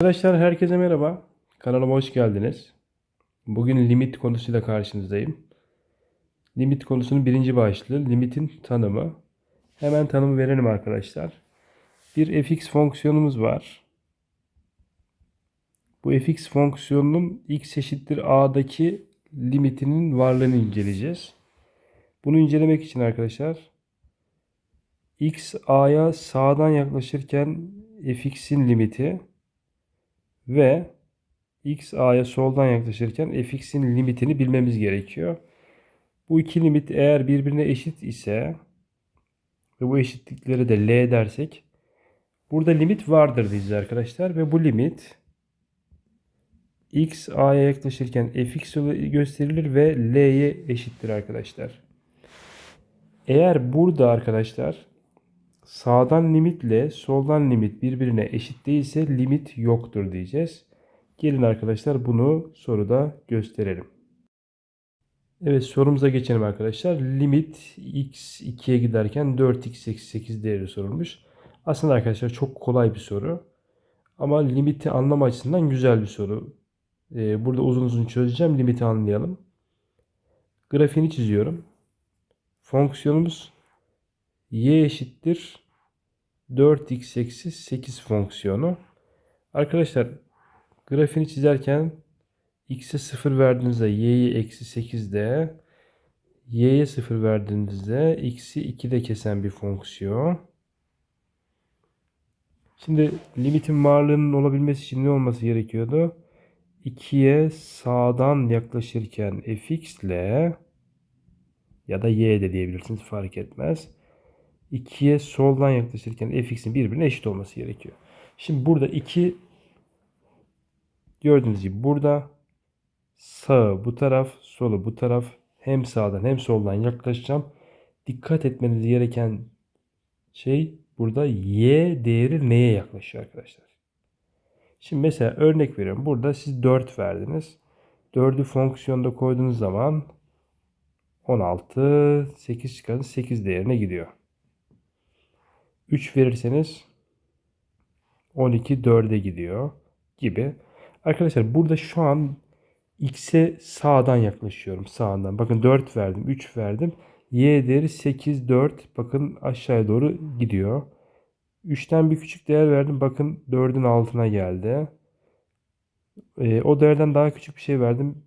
Arkadaşlar herkese merhaba. Kanalıma hoş geldiniz. Bugün limit konusuyla karşınızdayım. Limit konusunun birinci başlığı limitin tanımı. Hemen tanımı verelim arkadaşlar. Bir fx fonksiyonumuz var. Bu fx fonksiyonunun x eşittir a'daki limitinin varlığını inceleyeceğiz. Bunu incelemek için arkadaşlar x a'ya sağdan yaklaşırken fx'in limiti ve x a'ya soldan yaklaşırken fx'in limitini bilmemiz gerekiyor. Bu iki limit eğer birbirine eşit ise ve bu eşitlikleri de L dersek burada limit vardır diyeceğiz arkadaşlar ve bu limit x a'ya yaklaşırken fx gösterilir ve L'ye eşittir arkadaşlar. Eğer burada arkadaşlar sağdan limitle soldan limit birbirine eşit değilse limit yoktur diyeceğiz. Gelin arkadaşlar bunu soruda gösterelim. Evet sorumuza geçelim arkadaşlar. Limit x 2'ye giderken 4x eksi 8 değeri sorulmuş. Aslında arkadaşlar çok kolay bir soru. Ama limiti anlama açısından güzel bir soru. Ee, burada uzun uzun çözeceğim. Limiti anlayalım. Grafiğini çiziyorum. Fonksiyonumuz y eşittir 4x eksi 8 fonksiyonu. Arkadaşlar grafiğini çizerken x'e 0 verdiğinizde y'yi eksi 8'de y'ye 0 verdiğinizde x'i 2'de kesen bir fonksiyon. Şimdi limitin varlığının olabilmesi için ne olması gerekiyordu? 2'ye sağdan yaklaşırken fx ile ya da y de diyebilirsiniz fark etmez. 2'ye soldan yaklaşırken fx'in birbirine eşit olması gerekiyor. Şimdi burada 2 gördüğünüz gibi burada sağı bu taraf, solu bu taraf hem sağdan hem soldan yaklaşacağım. Dikkat etmeniz gereken şey burada y değeri neye yaklaşıyor arkadaşlar. Şimdi mesela örnek veriyorum. Burada siz 4 verdiniz. 4'ü fonksiyonda koyduğunuz zaman 16, 8 çıkarın 8 değerine gidiyor. 3 verirseniz 12 4'e gidiyor gibi. Arkadaşlar burada şu an x'e sağdan yaklaşıyorum. Sağdan. Bakın 4 verdim. 3 verdim. Y değeri 8 4. Bakın aşağıya doğru gidiyor. 3'ten bir küçük değer verdim. Bakın 4'ün altına geldi. Ee, o değerden daha küçük bir şey verdim.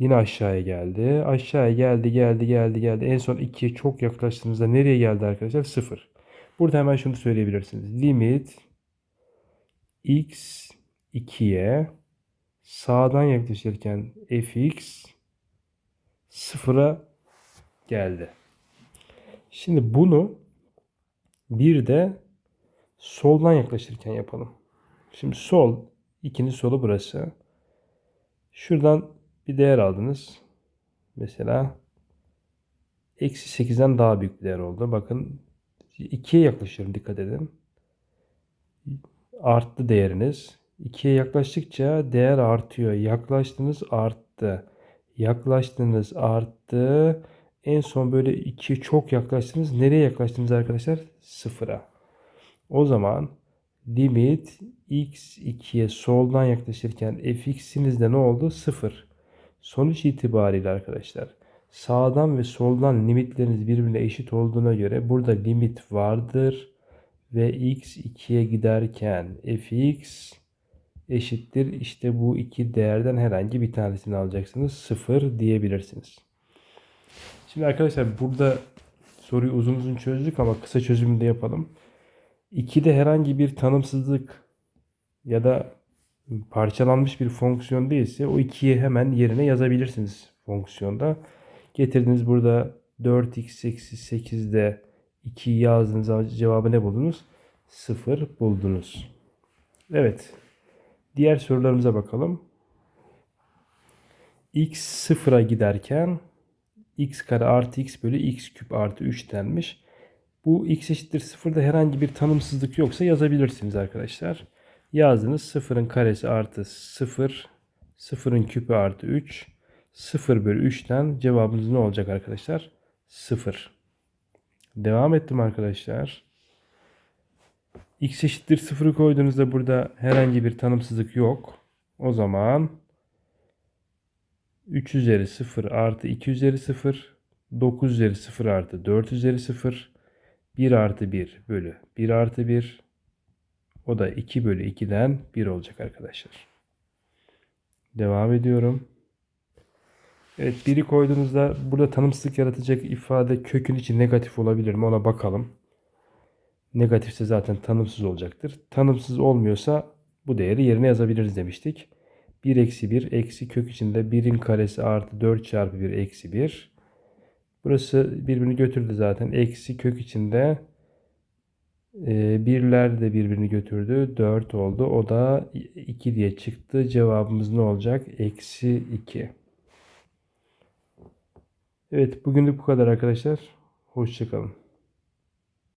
Yine aşağıya geldi. Aşağıya geldi, geldi, geldi, geldi. En son 2'ye çok yaklaştığınızda nereye geldi arkadaşlar? 0. Burada hemen şunu söyleyebilirsiniz. Limit x 2'ye sağdan yaklaşırken fx 0'a geldi. Şimdi bunu bir de soldan yaklaşırken yapalım. Şimdi sol, ikinin solu burası. Şuradan bir değer aldınız. Mesela eksi 8'den daha büyük bir değer oldu. Bakın 2'ye yaklaşıyorum dikkat edin. Arttı değeriniz. 2'ye yaklaştıkça değer artıyor. Yaklaştınız arttı. Yaklaştınız arttı. En son böyle 2'ye çok yaklaştınız. Nereye yaklaştınız arkadaşlar? Sıfıra. O zaman limit x 2'ye soldan yaklaşırken fx'inizde ne oldu? 0. Sonuç itibariyle arkadaşlar sağdan ve soldan limitleriniz birbirine eşit olduğuna göre burada limit vardır ve x 2'ye giderken fx eşittir. İşte bu iki değerden herhangi bir tanesini alacaksınız. 0 diyebilirsiniz. Şimdi arkadaşlar burada soruyu uzun uzun çözdük ama kısa çözümünü de yapalım. 2'de herhangi bir tanımsızlık ya da parçalanmış bir fonksiyon değilse o 2'yi hemen yerine yazabilirsiniz fonksiyonda. Getirdiniz burada 4x eksi 8'de 2'yi yazdığınız cevabı ne buldunuz? 0 buldunuz. Evet. Diğer sorularımıza bakalım. x sıfıra giderken x kare artı x bölü x küp artı 3 denmiş. Bu x eşittir sıfırda herhangi bir tanımsızlık yoksa yazabilirsiniz arkadaşlar. Yazdınız sıfırın karesi artı sıfır, sıfırın küpü artı 3, 0 bölü 3'ten cevabımız ne olacak arkadaşlar? 0. Devam ettim arkadaşlar. x eşittir 0'ı koyduğunuzda burada herhangi bir tanımsızlık yok. O zaman 3 üzeri 0 artı 2 üzeri 0, 9 üzeri 0 artı 4 üzeri 0, 1 artı 1 bölü 1 artı 1. O da 2 bölü 2'den 1 olacak arkadaşlar. Devam ediyorum. Evet 1'i koyduğunuzda burada tanımsızlık yaratacak ifade kökün içi negatif olabilir mi ona bakalım. Negatifse zaten tanımsız olacaktır. Tanımsız olmuyorsa bu değeri yerine yazabiliriz demiştik. 1 eksi 1 eksi kök içinde 1'in karesi artı 4 çarpı 1 eksi 1. Burası birbirini götürdü zaten. Eksi kök içinde birler de birbirini götürdü. 4 oldu. O da 2 diye çıktı. Cevabımız ne olacak? Eksi 2. Evet bugünlük bu kadar arkadaşlar. Hoşçakalın.